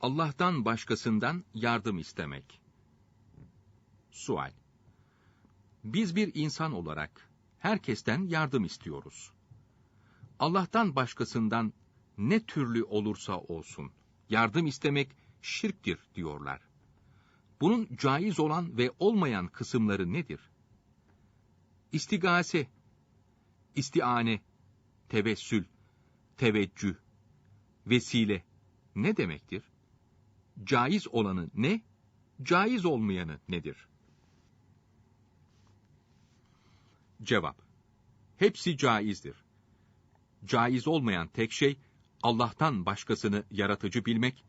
Allah'tan başkasından yardım istemek. Sual. Biz bir insan olarak herkesten yardım istiyoruz. Allah'tan başkasından ne türlü olursa olsun yardım istemek şirktir diyorlar. Bunun caiz olan ve olmayan kısımları nedir? İstigase, istiane, tevessül, teveccüh, vesile ne demektir? Caiz olanı ne, caiz olmayanı nedir? Cevap. Hepsi caizdir. Caiz olmayan tek şey Allah'tan başkasını yaratıcı bilmek,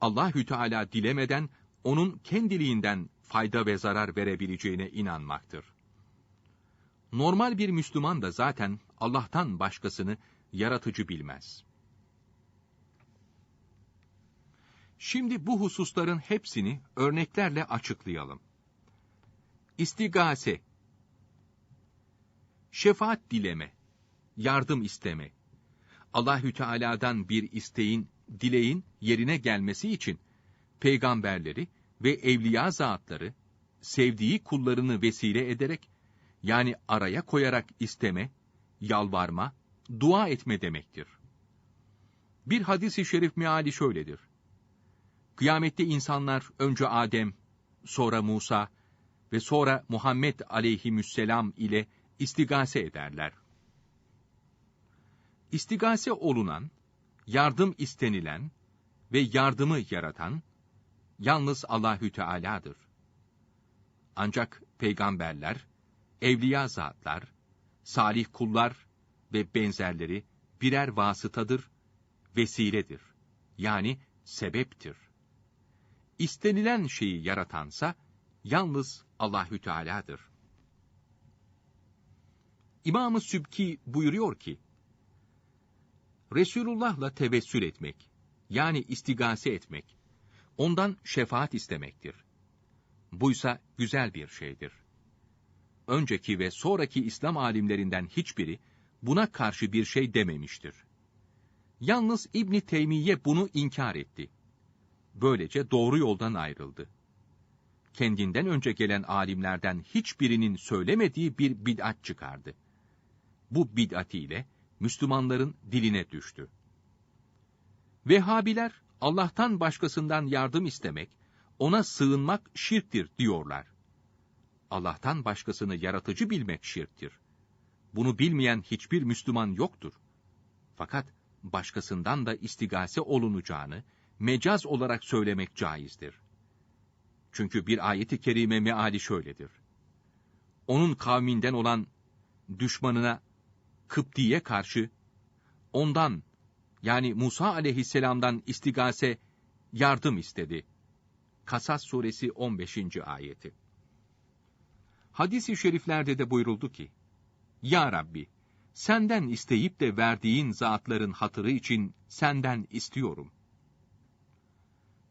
Allahü Teala dilemeden onun kendiliğinden fayda ve zarar verebileceğine inanmaktır. Normal bir Müslüman da zaten Allah'tan başkasını yaratıcı bilmez. Şimdi bu hususların hepsini örneklerle açıklayalım. İstigase, şefaat dileme, yardım isteme, Allahü Teala'dan bir isteğin, dileğin yerine gelmesi için peygamberleri ve evliya zatları sevdiği kullarını vesile ederek yani araya koyarak isteme, yalvarma, dua etme demektir. Bir hadisi şerif meali şöyledir. Kıyamette insanlar önce Adem, sonra Musa ve sonra Muhammed aleyhisselam ile istigase ederler. İstigase olunan, yardım istenilen ve yardımı yaratan yalnız Allahü Teala'dır. Ancak peygamberler, evliya zatlar, salih kullar ve benzerleri birer vasıtadır, vesiledir. Yani sebeptir. İstenilen şeyi yaratansa yalnız Allahü Teala'dır. İmam-ı Sübki buyuruyor ki, Resulullah'la tevessül etmek, yani istigase etmek, ondan şefaat istemektir. Buysa güzel bir şeydir. Önceki ve sonraki İslam alimlerinden hiçbiri buna karşı bir şey dememiştir. Yalnız İbni Teymiye bunu inkar etti. Böylece doğru yoldan ayrıldı. Kendinden önce gelen alimlerden hiçbirinin söylemediği bir bid'at çıkardı. Bu bid'atiyle Müslümanların diline düştü. Vehhabiler Allah'tan başkasından yardım istemek, ona sığınmak şirktir diyorlar. Allah'tan başkasını yaratıcı bilmek şirktir. Bunu bilmeyen hiçbir Müslüman yoktur. Fakat başkasından da istigase olunacağını mecaz olarak söylemek caizdir. Çünkü bir ayeti kerime meali şöyledir. Onun kavminden olan düşmanına Kıpti'ye karşı ondan yani Musa aleyhisselamdan istigase yardım istedi. Kasas suresi 15. ayeti. Hadis-i şeriflerde de buyuruldu ki, Ya Rabbi, senden isteyip de verdiğin zatların hatırı için senden istiyorum.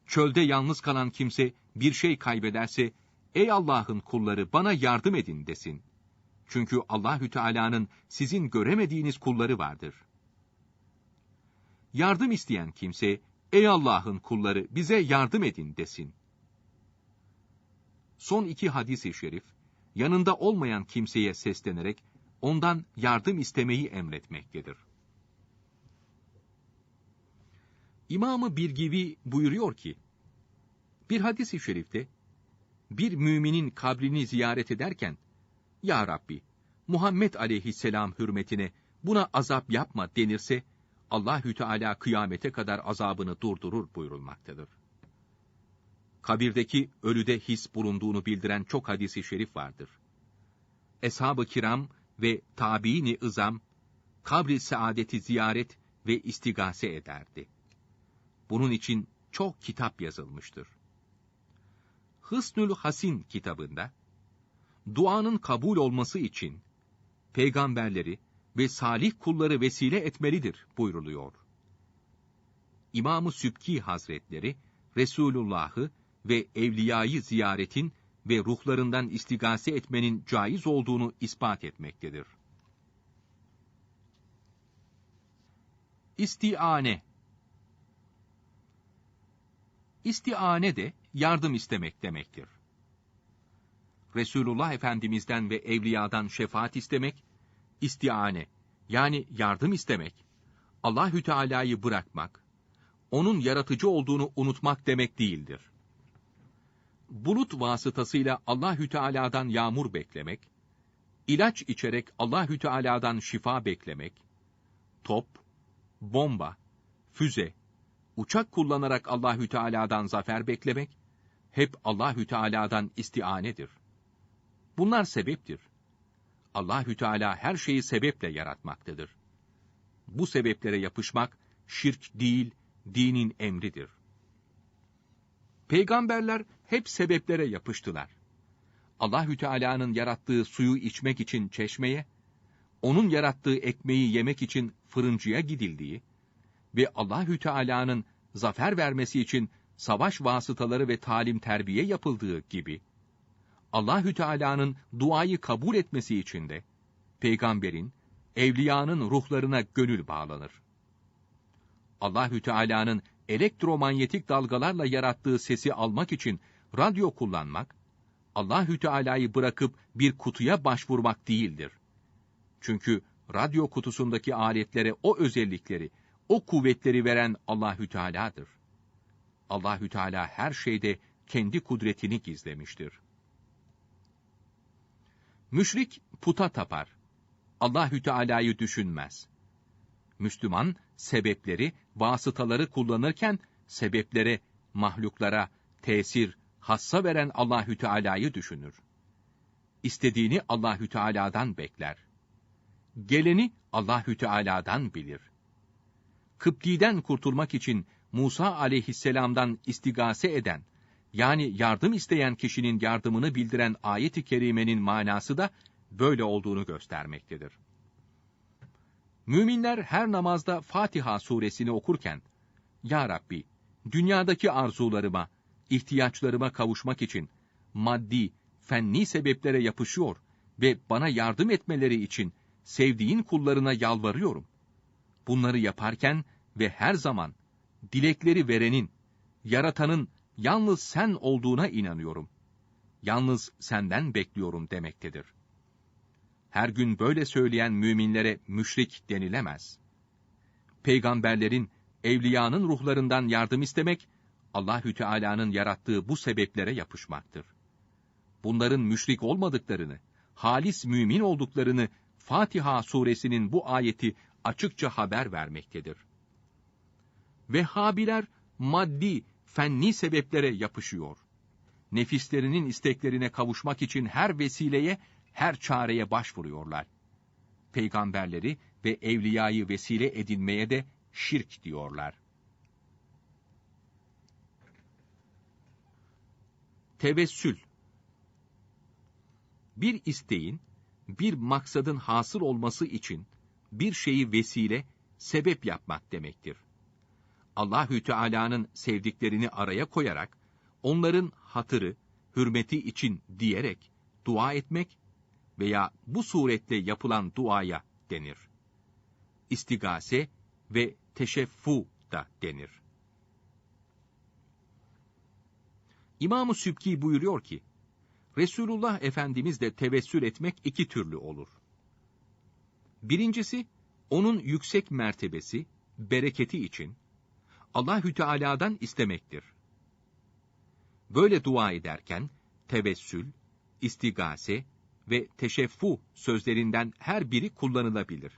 Çölde yalnız kalan kimse bir şey kaybederse, ey Allah'ın kulları bana yardım edin desin. Çünkü Allahü Teala'nın sizin göremediğiniz kulları vardır. Yardım isteyen kimse, ey Allah'ın kulları bize yardım edin desin. Son iki hadis-i şerif, yanında olmayan kimseye seslenerek ondan yardım istemeyi emretmektedir. İmamı Birgivi buyuruyor ki, bir hadis-i şerifte, bir müminin kabrini ziyaret ederken, Ya Rabbi, Muhammed aleyhisselam hürmetine buna azap yapma denirse, Allahü Teala kıyamete kadar azabını durdurur buyurulmaktadır. Kabirdeki ölüde his bulunduğunu bildiren çok hadisi şerif vardır. Eshab-ı kiram ve tabiini ızam, kabri saadeti ziyaret ve istigase ederdi. Bunun için çok kitap yazılmıştır. Hısnül Hasin kitabında, duanın kabul olması için, peygamberleri ve salih kulları vesile etmelidir buyruluyor. İmam-ı Sübki Hazretleri, Resulullah'ı ve evliyayı ziyaretin ve ruhlarından istigase etmenin caiz olduğunu ispat etmektedir. İstiane İstiane de yardım istemek demektir. Resulullah Efendimiz'den ve evliyadan şefaat istemek, istiane yani yardım istemek, Allahü Teala'yı bırakmak, onun yaratıcı olduğunu unutmak demek değildir. Bulut vasıtasıyla Allahü Teala'dan yağmur beklemek, ilaç içerek Allahü Teala'dan şifa beklemek, top, bomba, füze, uçak kullanarak Allahü Teala'dan zafer beklemek hep Allahü Teala'dan istianedir. Bunlar sebeptir. Allahü Teala her şeyi sebeple yaratmaktadır. Bu sebeplere yapışmak şirk değil, dinin emridir. Peygamberler hep sebeplere yapıştılar. Allahü Teala'nın yarattığı suyu içmek için çeşmeye, onun yarattığı ekmeği yemek için fırıncıya gidildiği ve Allahü Teala'nın zafer vermesi için savaş vasıtaları ve talim terbiye yapıldığı gibi Allahü Teala'nın duayı kabul etmesi için de peygamberin, evliyanın ruhlarına gönül bağlanır. Allahü Teala'nın elektromanyetik dalgalarla yarattığı sesi almak için radyo kullanmak, Allahü Teala'yı bırakıp bir kutuya başvurmak değildir. Çünkü radyo kutusundaki aletlere o özellikleri, o kuvvetleri veren Allahü Teala'dır. Allahü Teala her şeyde kendi kudretini gizlemiştir. Müşrik puta tapar. Allahü Teala'yı düşünmez. Müslüman sebepleri, vasıtaları kullanırken sebeplere, mahluklara tesir, hassa veren Allahü Teala'yı düşünür. İstediğini Allahü Teala'dan bekler. Geleni Allahü Teala'dan bilir. Kıpti'den kurtulmak için Musa aleyhisselamdan istigase eden, yani yardım isteyen kişinin yardımını bildiren ayet-i kerimenin manası da böyle olduğunu göstermektedir. Müminler her namazda Fatiha suresini okurken, Ya Rabbi, dünyadaki arzularıma, ihtiyaçlarıma kavuşmak için maddi, fenni sebeplere yapışıyor ve bana yardım etmeleri için sevdiğin kullarına yalvarıyorum. Bunları yaparken ve her zaman dilekleri verenin, yaratanın yalnız sen olduğuna inanıyorum. Yalnız senden bekliyorum demektedir. Her gün böyle söyleyen müminlere müşrik denilemez. Peygamberlerin, evliyanın ruhlarından yardım istemek, Allahü Teala'nın yarattığı bu sebeplere yapışmaktır. Bunların müşrik olmadıklarını, halis mümin olduklarını Fatiha suresinin bu ayeti açıkça haber vermektedir. Vehhabiler maddi, fenni sebeplere yapışıyor. Nefislerinin isteklerine kavuşmak için her vesileye, her çareye başvuruyorlar. Peygamberleri ve evliyayı vesile edinmeye de şirk diyorlar. Tevessül Bir isteğin, bir maksadın hasıl olması için bir şeyi vesile, sebep yapmak demektir. Allahü Teala'nın sevdiklerini araya koyarak onların hatırı, hürmeti için diyerek dua etmek veya bu suretle yapılan duaya denir. İstigase ve teşeffu da denir. İmam-ı Sübki buyuruyor ki, Resulullah Efendimiz de tevessül etmek iki türlü olur. Birincisi, onun yüksek mertebesi, bereketi için, Allahü Teala'dan istemektir. Böyle dua ederken tevessül, istigase ve teşeffu sözlerinden her biri kullanılabilir.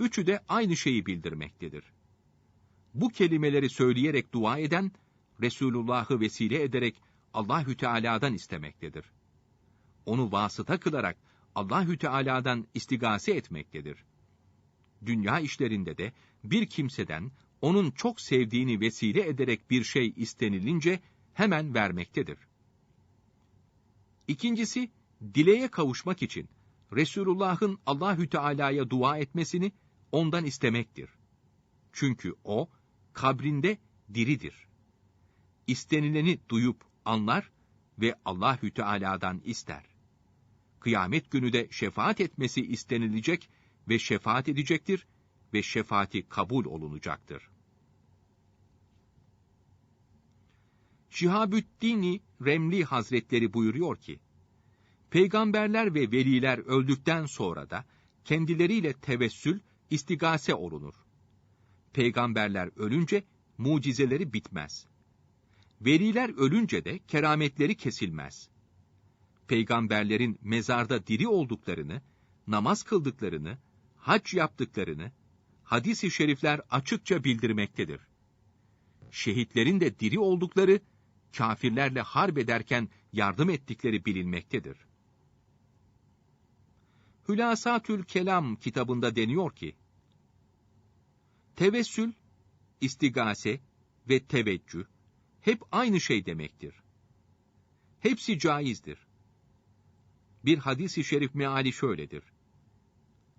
Üçü de aynı şeyi bildirmektedir. Bu kelimeleri söyleyerek dua eden Resulullah'ı vesile ederek Allahü Teala'dan istemektedir. Onu vasıta kılarak Allahü Teala'dan istigase etmektedir. Dünya işlerinde de bir kimseden onun çok sevdiğini vesile ederek bir şey istenilince hemen vermektedir. İkincisi, dileğe kavuşmak için Resulullah'ın Allahü Teala'ya dua etmesini ondan istemektir. Çünkü o kabrinde diridir. İstenileni duyup anlar ve Allahü Teala'dan ister. Kıyamet günü de şefaat etmesi istenilecek ve şefaat edecektir ve şefaati kabul olunacaktır. Şihabüddini Remli Hazretleri buyuruyor ki, Peygamberler ve veliler öldükten sonra da kendileriyle tevessül, istigase olunur. Peygamberler ölünce mucizeleri bitmez. Veliler ölünce de kerametleri kesilmez. Peygamberlerin mezarda diri olduklarını, namaz kıldıklarını, hac yaptıklarını, hadis-i şerifler açıkça bildirmektedir. Şehitlerin de diri oldukları, kafirlerle harp ederken yardım ettikleri bilinmektedir. Hülasatül Kelam kitabında deniyor ki, Tevessül, istigase ve teveccüh hep aynı şey demektir. Hepsi caizdir. Bir hadis-i şerif meali şöyledir.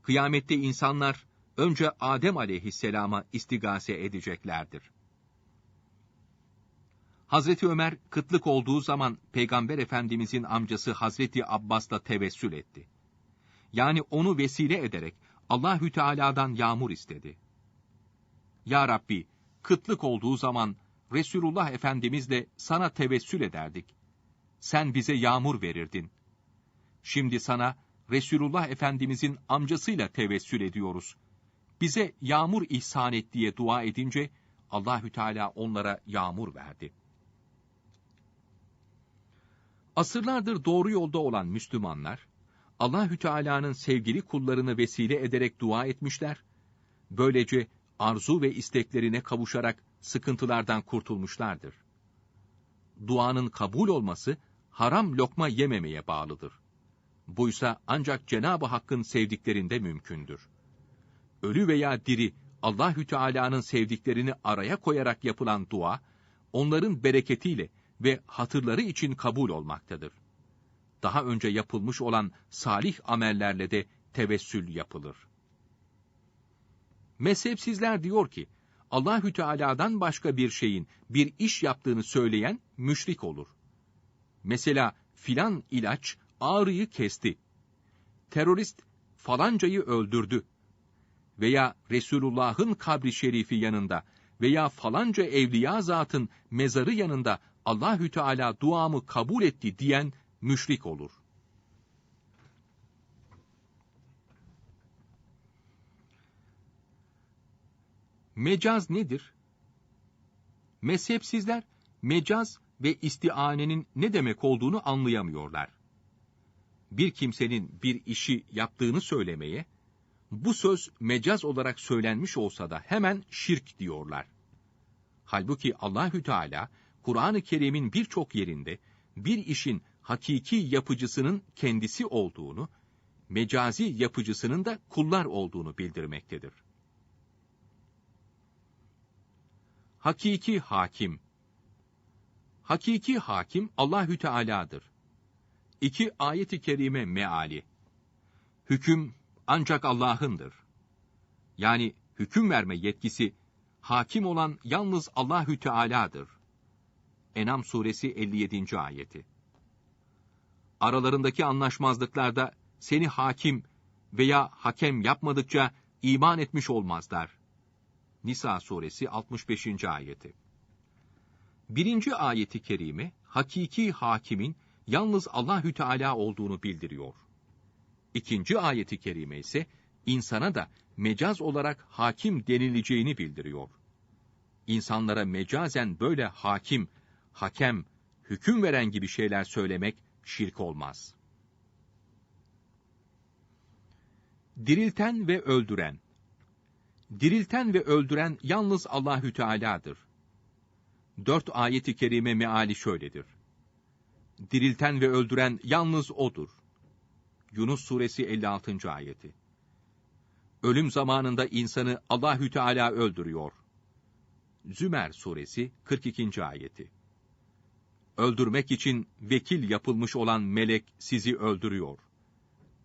Kıyamette insanlar önce Adem aleyhisselama istigase edeceklerdir. Hazreti Ömer kıtlık olduğu zaman Peygamber Efendimizin amcası Hazreti Abbas'la tevessül etti. Yani onu vesile ederek Allahü Teala'dan yağmur istedi. Ya Rabbi, kıtlık olduğu zaman Resulullah Efendimizle sana tevessül ederdik. Sen bize yağmur verirdin. Şimdi sana Resulullah Efendimizin amcasıyla tevessül ediyoruz. Bize yağmur ihsan et diye dua edince Allahü Teala onlara yağmur verdi. Asırlardır doğru yolda olan Müslümanlar Allahü Teala'nın sevgili kullarını vesile ederek dua etmişler. Böylece arzu ve isteklerine kavuşarak sıkıntılardan kurtulmuşlardır. Duanın kabul olması haram lokma yememeye bağlıdır. Buysa ancak Cenab-ı Hakk'ın sevdiklerinde mümkündür. Ölü veya diri Allahü Teala'nın sevdiklerini araya koyarak yapılan dua, onların bereketiyle ve hatırları için kabul olmaktadır. Daha önce yapılmış olan salih amellerle de tevessül yapılır. Mezhepsizler diyor ki, Allahü Teala'dan başka bir şeyin bir iş yaptığını söyleyen müşrik olur. Mesela filan ilaç ağrıyı kesti. Terörist falancayı öldürdü. Veya Resulullah'ın kabri şerifi yanında veya falanca evliya zatın mezarı yanında Allahü Teala duamı kabul etti diyen müşrik olur. Mecaz nedir? Mezhepsizler mecaz ve istianenin ne demek olduğunu anlayamıyorlar. Bir kimsenin bir işi yaptığını söylemeye, bu söz mecaz olarak söylenmiş olsa da hemen şirk diyorlar. Halbuki Allahü Teala Kur'an-ı Kerim'in birçok yerinde bir işin hakiki yapıcısının kendisi olduğunu, mecazi yapıcısının da kullar olduğunu bildirmektedir. Hakiki hakim Hakiki hakim Allahü Teala'dır. İki ayeti kerime meali. Hüküm ancak Allah'ındır. Yani hüküm verme yetkisi hakim olan yalnız Allahü Teala'dır. Enam suresi 57. ayeti. Aralarındaki anlaşmazlıklarda seni hakim veya hakem yapmadıkça iman etmiş olmazlar. Nisa suresi 65. ayeti. Birinci ayeti kerime, hakiki hakimin yalnız Allahü Teala olduğunu bildiriyor. İkinci ayeti kerime ise insana da mecaz olarak hakim denileceğini bildiriyor. İnsanlara mecazen böyle hakim, hakem, hüküm veren gibi şeyler söylemek şirk olmaz. Dirilten ve öldüren Dirilten ve öldüren yalnız Allahü Teala'dır. Dört ayeti kerime meali şöyledir. Dirilten ve öldüren yalnız O'dur. Yunus suresi 56. ayeti. Ölüm zamanında insanı Allahü Teala öldürüyor. Zümer suresi 42. ayeti. Öldürmek için vekil yapılmış olan melek sizi öldürüyor.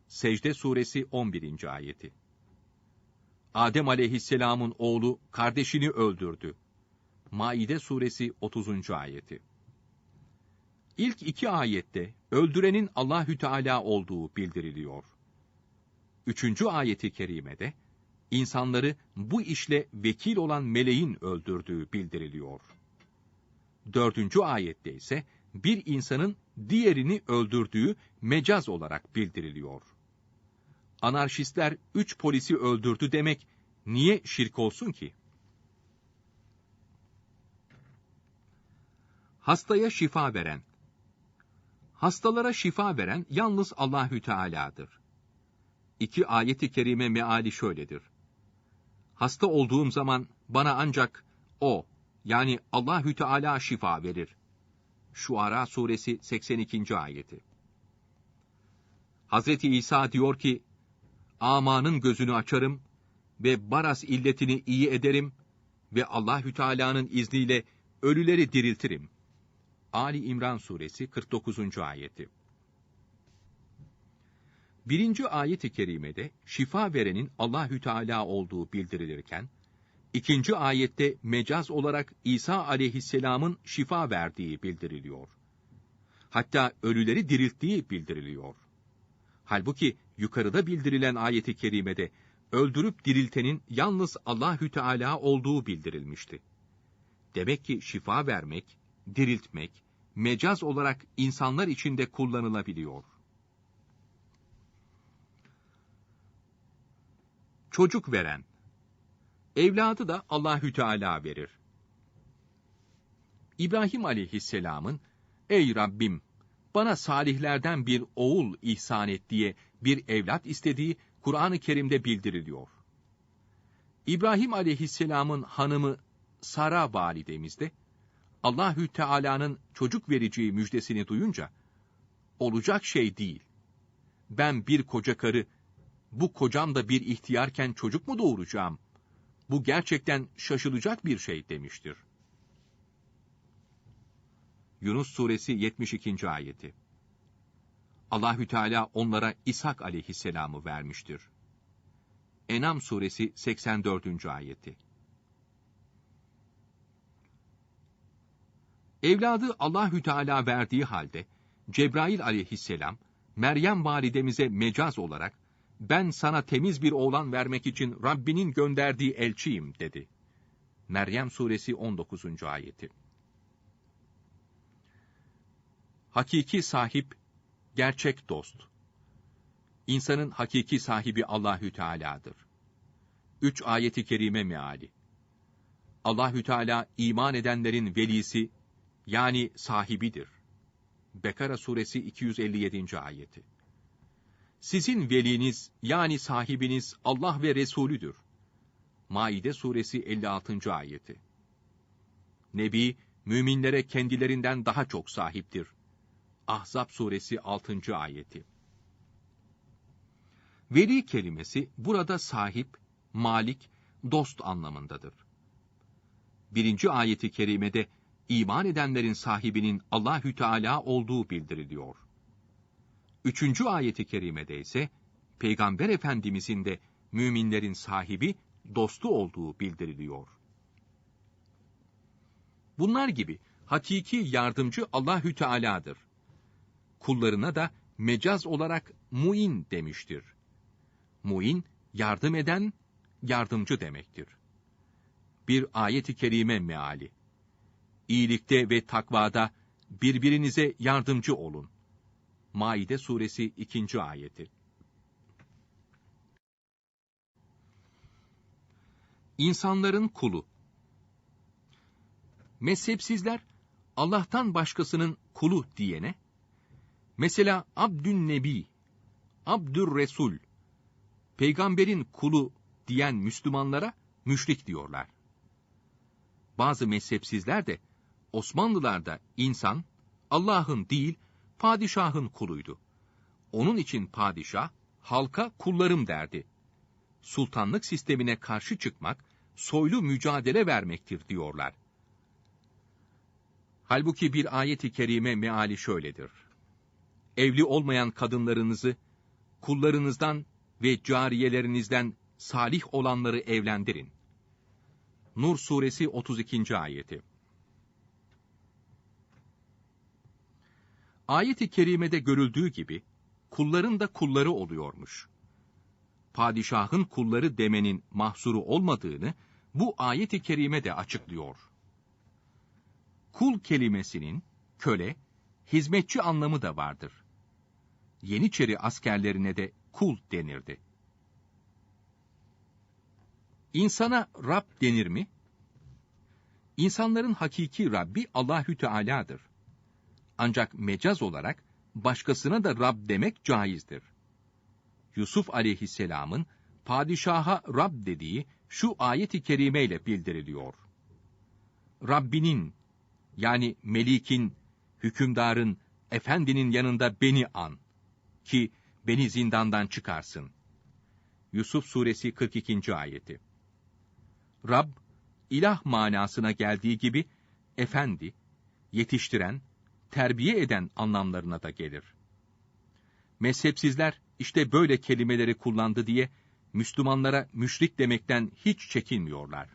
Secde suresi 11. ayeti. Adem aleyhisselamın oğlu kardeşini öldürdü. Maide suresi 30. ayeti. İlk iki ayette öldürenin Allahü Teala olduğu bildiriliyor. Üçüncü ayeti kerimede insanları bu işle vekil olan meleğin öldürdüğü bildiriliyor. Dördüncü ayette ise bir insanın diğerini öldürdüğü mecaz olarak bildiriliyor. Anarşistler üç polisi öldürdü demek niye şirk olsun ki? Hastaya şifa veren Hastalara şifa veren yalnız Allahü Teala'dır. İki ayeti kerime meali şöyledir. Hasta olduğum zaman bana ancak o yani Allahü Teala şifa verir. Şuara suresi 82. ayeti. Hazreti İsa diyor ki, amanın gözünü açarım ve baras illetini iyi ederim ve Allahü Teala'nın izniyle ölüleri diriltirim. Ali İmran suresi 49. ayeti. Birinci ayet-i kerimede şifa verenin Allahü Teala olduğu bildirilirken, ikinci ayette mecaz olarak İsa aleyhisselamın şifa verdiği bildiriliyor. Hatta ölüleri dirilttiği bildiriliyor. Halbuki yukarıda bildirilen ayeti kerimede öldürüp diriltenin yalnız Allahü Teala olduğu bildirilmişti. Demek ki şifa vermek, diriltmek, mecaz olarak insanlar içinde kullanılabiliyor. Çocuk veren Evladı da Allahü Teala verir. İbrahim aleyhisselamın Ey Rabbim bana salihlerden bir oğul ihsan et diye bir evlat istediği Kur'an-ı Kerim'de bildiriliyor. İbrahim aleyhisselamın hanımı Sara validemiz de Allahü Teala'nın çocuk vereceği müjdesini duyunca olacak şey değil. Ben bir koca karı, bu kocam da bir ihtiyarken çocuk mu doğuracağım? Bu gerçekten şaşılacak bir şey demiştir. Yunus suresi 72. ayeti. Allahü Teala onlara İshak aleyhisselamı vermiştir. Enam suresi 84. ayeti. Evladı Allahü Teala verdiği halde Cebrail aleyhisselam Meryem validemize mecaz olarak ben sana temiz bir oğlan vermek için Rabbinin gönderdiği elçiyim dedi. Meryem suresi 19. ayeti. Hakiki sahip, gerçek dost. İnsanın hakiki sahibi Allahü Teala'dır. Üç ayeti kerime meali. Allahü Teala iman edenlerin velisi yani sahibidir. Bekara suresi 257. ayeti. Sizin veliniz yani sahibiniz Allah ve Resulüdür. Maide suresi 56. ayeti. Nebi, müminlere kendilerinden daha çok sahiptir. Ahzab suresi 6. ayeti. Veli kelimesi burada sahip, malik, dost anlamındadır. Birinci ayeti kerimede iman edenlerin sahibinin Allahü Teala olduğu bildiriliyor. Üçüncü ayeti kerimede ise Peygamber Efendimizin de müminlerin sahibi, dostu olduğu bildiriliyor. Bunlar gibi hakiki yardımcı Allahü Teala'dır. Kullarına da mecaz olarak muin demiştir. Muin yardım eden, yardımcı demektir. Bir ayeti kerime meali. İyilikte ve takvada birbirinize yardımcı olun. Maide suresi 2. ayeti. İnsanların kulu. Mezhepsizler Allah'tan başkasının kulu diyene mesela Abdün Nebi, Abdür Resul, peygamberin kulu diyen Müslümanlara müşrik diyorlar. Bazı mezhepsizler de Osmanlılarda insan Allah'ın değil padişahın kuluydu. Onun için padişah, halka kullarım derdi. Sultanlık sistemine karşı çıkmak, soylu mücadele vermektir diyorlar. Halbuki bir ayeti kerime meali şöyledir. Evli olmayan kadınlarınızı, kullarınızdan ve cariyelerinizden salih olanları evlendirin. Nur suresi 32. ayeti. Ayet-i kerimede görüldüğü gibi kulların da kulları oluyormuş. Padişahın kulları demenin mahsuru olmadığını bu ayet-i kerime de açıklıyor. kul kelimesinin köle, hizmetçi anlamı da vardır. Yeniçeri askerlerine de kul denirdi. İnsana Rab denir mi? İnsanların hakiki Rabbi Allahü Teala'dır. Ancak mecaz olarak başkasına da Rab demek caizdir. Yusuf aleyhisselamın padişaha Rab dediği şu ayet-i kerimeyle bildiriliyor. Rabbinin yani melikin, hükümdarın, efendinin yanında beni an ki beni zindandan çıkarsın. Yusuf suresi 42. ayeti. Rab, ilah manasına geldiği gibi efendi, yetiştiren, terbiye eden anlamlarına da gelir. Mezhepsizler işte böyle kelimeleri kullandı diye Müslümanlara müşrik demekten hiç çekinmiyorlar.